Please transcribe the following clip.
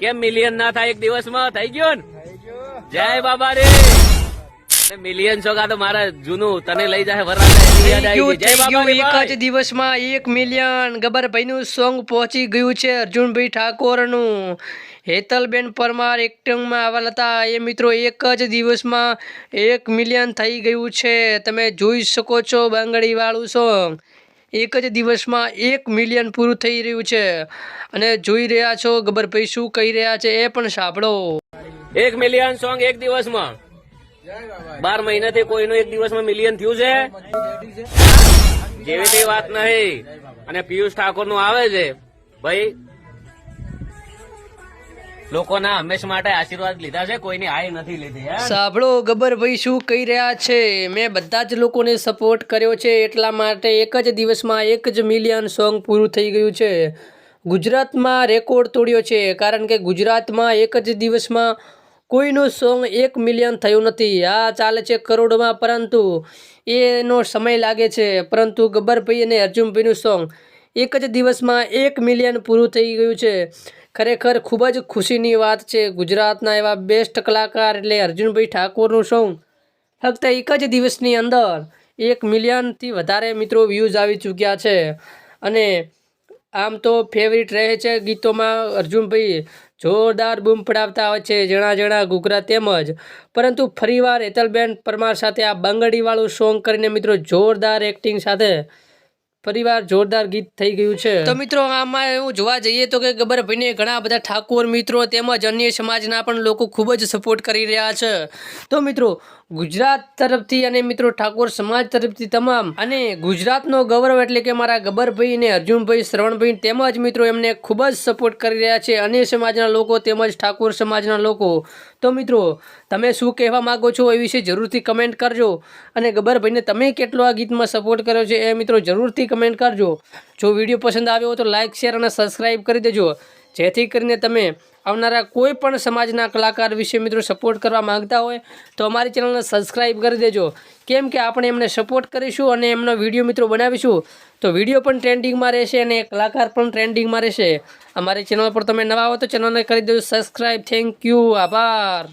કેમ મિલિયન ના થાય એક દિવસમાં? થઈ ગયો ને? જય બાબા રે મિલિયન આ તો મારા જૂનું તને લઈ જાય એક. જ દિવસમાં એક મિલિયન ગબ્બરભાઈ નું સોંગ પહોંચી ગયું છે અર્જુનભાઈ ઠાકોરનું. હેતલબેન પરમાર એક્ટિંગમાં આવેલા હતા. એ મિત્રો એક જ દિવસમાં એક મિલિયન થઈ ગયું છે. તમે જોઈ શકો છો બાંગડી વાળું સોંગ એક જ દિવસમાં એક મિલિયન પૂરું થઈ રહ્યું છે. અને જોઈ રહ્યા છો ગબ્બરભાઈ શું કહી રહ્યા છે એ પણ સાંભળો. એક મિલિયન સોંગ એક દિવસમાં. બાર મહિનાથી કોઈનું એક દિવસમાં મિલિયન થયું છે? જેવી કઈ વાત નહીં. અને પિયુષ ઠાકોરનું આવે છે. ભાઈ લોકોના હંમેશા માટે આશીર્વાદ લીધા છે, કોઈની આય નથી લીધી સાંભળો ગબ્બરભાઈ શું કહી રહ્યા છે? મેં બધા જ લોકોને સપોર્ટ કર્યો છે, એટલા માટે એક જ દિવસમાં એક જ મિલિયન સોંગ પૂરું થઈ ગયું છે. ગુજરાતમાં રેકોર્ડ તોડ્યો છે, કારણ કે ગુજરાતમાં એક જ દિવસમાં કોઈનું સોંગ એક મિલિયન થયું નથી. આ ચાલે છે કરોડોમાં, પરંતુ એનો સમય લાગે છે. પરંતુ ગબ્બરભાઈ અને અર્જુનભાઈનું સોંગ એક જ દિવસમાં એક મિલિયન પૂરું થઈ ગયું છે. ખરેખર ખૂબ જ ખુશીની વાત છે. ગુજરાતના એવા બેસ્ટ કલાકાર એટલે અર્જુનભાઈ ઠાકોરનું સોંગ ફક્ત એક જ દિવસની અંદર એક મિલિયનથી વધારે મિત્રો વ્યૂઝ આવી ચૂક્યા છે. અને આમ તો ફેવરિટ રહે છે ગીતોમાં અર્જુનભાઈ. જોરદાર બૂમ પડાવતા હોય છે જણા જણા ઘૂઘરા તેમજ. પરંતુ ફરીવાર હેતલબેન પરમાર સાથે આ બંગડીવાળું સોંગ કરીને મિત્રો જોરદાર એક્ટિંગ સાથે ફરીવાર જોરદાર ગીત થઈ ગયું છે. તો મિત્રો, આમાં એવું જોવા જઈએ તો કે ગબ્બરભાઈને ઘણા બધા ઠાકોર મિત્રો તેમજ અન્ય સમાજના પણ લોકો ખૂબ જ સપોર્ટ કરી રહ્યા છે. તો મિત્રો ગુજરાત તરફથી અને મિત્રો ઠાકોર સમાજ તરફથી તમામ અને ગુજરાતનો ગૌરવ એટલે કે મારા ગબ્બરભાઈ અને અર્જુનભાઈ, શ્રવણભાઈ તેમજ મિત્રો એમને ખૂબ જ સપોર્ટ કરી રહ્યા છે અન્ય સમાજના લોકો તેમજ ઠાકોર સમાજના લોકો. તો મિત્રો, તમે શું કહેવા માંગો છો એ વિશે જરૂરથી કમેન્ટ કરજો અને ગબ્બરભાઈને તમે કેટલો આ ગીતમાં સપોર્ટ કર્યો છે એ મિત્રો જરૂરથી કમેન્ટ કરજો. જો વીડિયો પસંદ આવ્યો તો લાઇક શેર અને સબસ્ક્રાઈબ કરી દેજો. જેથી કરીને તમે આવનારા કોઈ પણ સમાજના કલાકાર વિશે મિત્રો સપોર્ટ કરવા માંગતા હોય, તો અમારી ચેનલને સબસ્ક્રાઈબ કરી દેજો. કેમ કે આપણે એમને સપોર્ટ કરીશું અને એમનો વીડિયો મિત્રો બનાવીશું, તો વીડિયો પણ ટ્રેન્ડિંગમાં રહેશે અને કલાકાર પણ ટ્રેન્ડિંગમાં રહેશે. અમારી ચેનલ પર તમે નવા હો તો ચેનલને કરી દેજો. સબસ્ક્રાઈબ થેન્ક યુ આભાર.